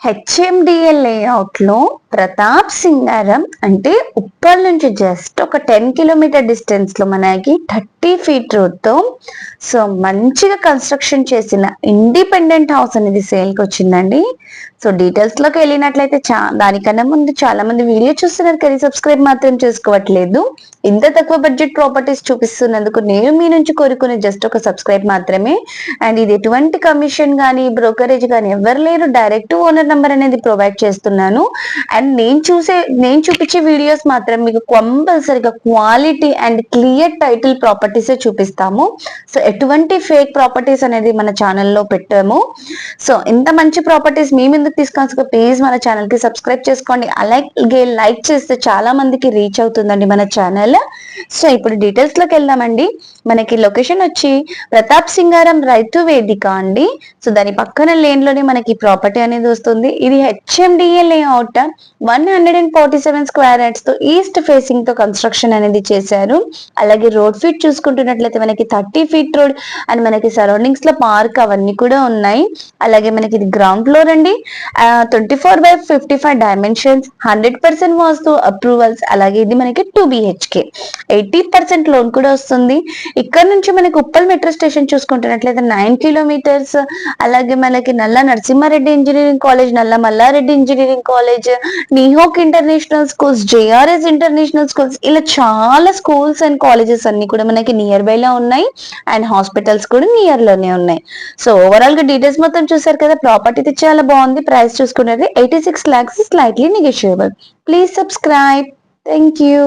HMDL లేఅవుట్లో ప్రతాప్ సింగారం అంటే ఉప్పల్ నుంచి జస్ట్ ఒక టెన్ కిలోమీటర్ డిస్టెన్స్లో మనకి థర్టీ ఫీట్ రోడ్తో సో మంచిగా కన్స్ట్రక్షన్ చేసిన ఇండిపెండెంట్ హౌస్ అనేది సేల్కి వచ్చిందండి. సో డీటెయిల్స్లోకి వెళ్ళినట్లయితే చా దానికన్నా ముందు చాలా మంది వీడియో చూస్తున్నారు కానీ సబ్స్క్రైబ్ మాత్రం చేసుకోవట్లేదు. ఇంత తక్కువ బడ్జెట్ ప్రాపర్టీస్ చూపిస్తున్నందుకు నేను మీ నుంచి కోరుకునే జస్ట్ ఒక సబ్స్క్రైబ్ మాత్రమే. అండ్ ఇది ఎటువంటి కమిషన్ కానీ బ్రోకరేజ్ కానీ ఎవరు లేరు డైరెక్ట్ ఓనర్ నెంబర్ అనేది ప్రొవైడ్ చేస్తున్నాను. అండ్ నేను చూసే నేను చూపించే వీడియోస్ మాత్రం మీకు కంపల్సరిగా quality and clear title properties చూపిస్తాము. సో ఎటువంటి ఫేక్ ప్రాపర్టీస్ అనేది మన ఛానల్లో పెట్టాము. సో ఇంత మంచి ప్రాపర్టీస్ మీ ముందుకు తీసుకొని ప్లీజ్ మన ఛానల్కి సబ్స్క్రైబ్ చేసుకోండి. అలాగే లైక్ చేస్తే చాలా మందికి రీచ్ అవుతుందండి మన ఛానల్ సో ఇప్పుడు డీటెయిల్స్లోకి వెళ్దామండి. మనకి లొకేషన్ వచ్చి ప్రతాప్ సింగారం రైతు వేదిక అండి. సో దాని పక్కన లేన్లోనే మనకి ప్రాపర్టీ అనేది వస్తుంది. ఇది HMDA layout one hundred and forty seven square యార్డ్స్తో east ఫేసింగ్తో కన్స్ట్రక్షన్ అనేది చేశారు. అలాగే రోడ్ ఫీట్ చూసుకుంటున్నట్లయితే మనకి థర్టీ ఫీట్ రోడ్ అండ్ మనకి సరౌండింగ్స్లో పార్క్ అవన్నీ కూడా ఉన్నాయి. అలాగే మనకి ఇది గ్రౌండ్ ఫ్లోర్ అండి. Twenty four by fifty five dimensions hundred percent vastu approvals అలాగే ఇది మనకి two BHK eighty percent loan కూడా వస్తుంది. ఇక్కడ నుంచి మనకి ఉప్పల్ మెట్రో స్టేషన్ చూసుకుంటున్నట్లయితే నైన్ కిలోమీటర్స్ అలాగే మనకి Nalla Narasimha Reddy engineering college Nalla Malla Reddy engineering college నిహోక్ international schools JRS international schools ఇలా చాలా స్కూల్స్ అండ్ కాలేజెస్ అన్ని కూడా మనకి నియర్ బై లో ఉన్నాయి అండ్ హాస్పిటల్స్ కూడా నియర్లోనే ఉన్నాయి. సో ఓవరాల్గా డీటెయిల్స్ మొత్తం చూసారు కదా ప్రాపర్టీ అయితే చాలా బాగుంది ప్రైస్ చూసుకునేది eighty six lakhs slightly negotiable please subscribe thank you